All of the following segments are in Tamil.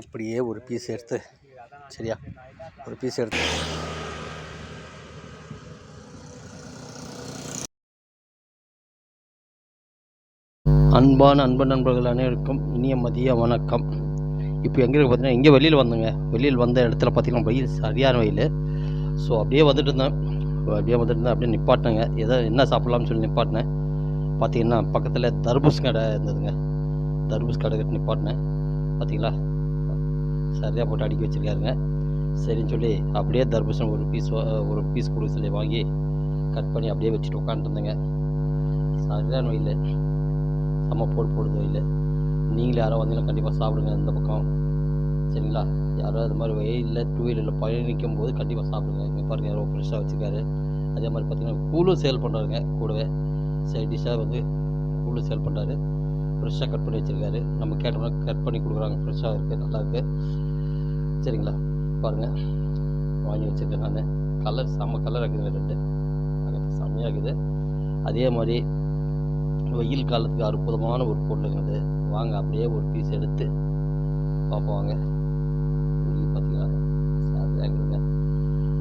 அப்படியே ஒரு பீஸ் எடுத்து சரியா? ஒரு பீஸ் எடுத்து. அன்பான அன்பு நண்பர்கள் அனைவருக்கும் இனிய மதிய வணக்கம். இப்போ எங்கே இருக்கு பார்த்தீங்கன்னா இங்கே வெளியில் வந்தேங்க. வெளியில் வந்த இடத்துல பார்த்திங்கன்னா வெயில் சரியான வெயில். ஸோ அப்படியே வந்துட்டு இருந்தேன். அப்படியே வந்துட்டு இருந்தேன் அப்படியே நிப்பாட்டினேங்க. ஏதோ என்ன சாப்பிட்லாம்னு சொல்லி நிப்பாட்டினேன். பார்த்தீங்கன்னா பக்கத்தில் தர்பூஸ் கடை இருந்ததுங்க. தர்பூஸ் கடை கட்டி நிப்பாட்டினேன். பார்த்தீங்களா? சரியாக போட்டு அடுக்கி வச்சுருக்காருங்க. சரின்னு சொல்லி அப்படியே தர்பூசணி ஒரு பீஸ் ஒரு பீஸ் கொடுக்க சொல்லி வாங்கி கட் பண்ணி அப்படியே வச்சுட்டு உட்காந்துருந்தேங்க சரியான வெயில் செம்ம போட்டு போடுது வெயில் நீங்களே யாரோ வந்தீங்கன்னா கண்டிப்பாக சாப்பிடுங்க இந்த பக்கம். சரிங்களா? யாரோ அது மாதிரி வெயிலில் டூ வீலரில் பயணிக்கும் போது கண்டிப்பாக சாப்பிடுங்க. இங்கே பாருங்கள் யாரோ ஃப்ரெஷ்ஷாக வச்சுருக்காரு. அதே மாதிரி பார்த்தீங்கன்னா கூழும் சேல் பண்ணுறாருங்க கூடவே. சைட் டிஷ்ஷாக வந்து கூழும் சேல் பண்ணுறாரு ஃப்ரெஷ்ஷாக கட் பண்ணி வச்சுருக்காரு. நம்ம கேட்டோம்னா கட் பண்ணி கொடுக்குறாங்க. ஃப்ரெஷ்ஷாக இருக்குது நல்லா இருக்குது சரிங்களா? பாருங்கள் வாங்கி வச்சுருக்கேன் நான். கலர் செம்ம கலர் இருக்குதுங்க ரெண்டு. செம்மையாக இருக்குது. அதே மாதிரி வெயில் காலத்துக்கு அற்புதமான ஒரு பொருளுங்க அது வாங்க அப்படியே ஒரு பீஸ் எடுத்து பார்ப்போம் வாங்க. பார்த்தீங்களா இருக்குதுங்க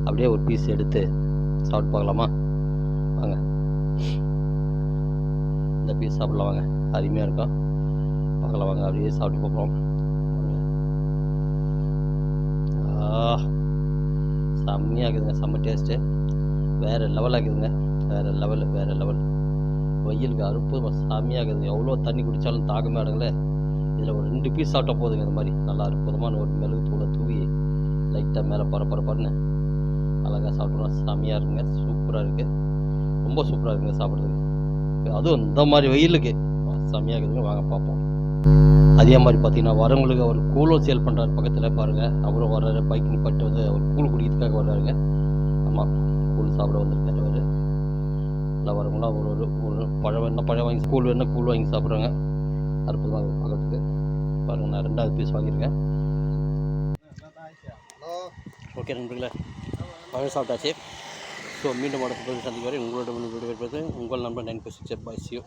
அப்படியே ஒரு பீஸ் எடுத்து சாப்பிட்டு பார்க்கலாமா? வாங்க. பீஸ் சாப்பிடலாம் வாங்க. அருமையாக இருக்கும். பார்க்கலாம் வாங்க. அப்படியே சாப்பிட்டு பார்ப்போம் செம்மையாக இருக்குதுங்க. செம்ம டேஸ்ட்டு வேறு லெவலாக இருக்குதுங்க. வேறு லெவல் வேறு லெவல் வெயிலுக்கு அறுப்பு சாமியாக இருக்குதுங்க. எவ்வளோ தண்ணி குடித்தாலும் தாகமே அடங்கல இதில் ஒரு ரெண்டு பீஸ் சாப்பிட்டா போதுங்க இந்த மாதிரி. நல்லா அற்புதமான ஒரு மிளகு தூளை தூவி லைட்டாக மேலே பர பர அழகாக சாப்பிட்டோம்னா செம்மையாக இருக்குங்க. சூப்பராக இருக்குது ரொம்ப சூப்பராக இருக்குங்க சாப்பிட்றதுக்கு. அதுவும் இந்த மாதிரி வெயிலுக்கு. செம்மையாக இருக்குதுங்க. வாங்க பார்ப்போம். அதே மாதிரி பார்த்தீங்கன்னா வரவங்களுக்கு அவர் கூலும் சேல் பண்ணுறாரு பக்கத்தில் பாருங்கள் அவரும் வர்றாரு பைக் நிப்பாட்டு வந்து அவர் கூழ் குடிக்கிறதுக்காக வர்றாருங்க. ஆமாம் கூழ் சாப்பிட வந்திருக்காரு அவர். எல்லாம் வரவங்களாம் ஒரு ஒரு ஒரு பழம் வேணா பழம் வாங்கி கூழ் வேணா கூழ் வாங்கி சாப்பிட்றாங்க. அற்புதமாக இருக்குது பார்க்கறதுக்கு. பாருங்கள் நான் ரெண்டாவது பீஸ் வாங்கியிருக்கேன். ஓகே நண்பர்களே. பழம் சாப்பிட்டாச்சு. ஸோ மீண்டும் அடுத்த பதிவு சந்திக்க வரை உங்களோட விடைபெறுவது உங்கள் நம்பர் நைன் சிக்ஸ் பாய் சியோ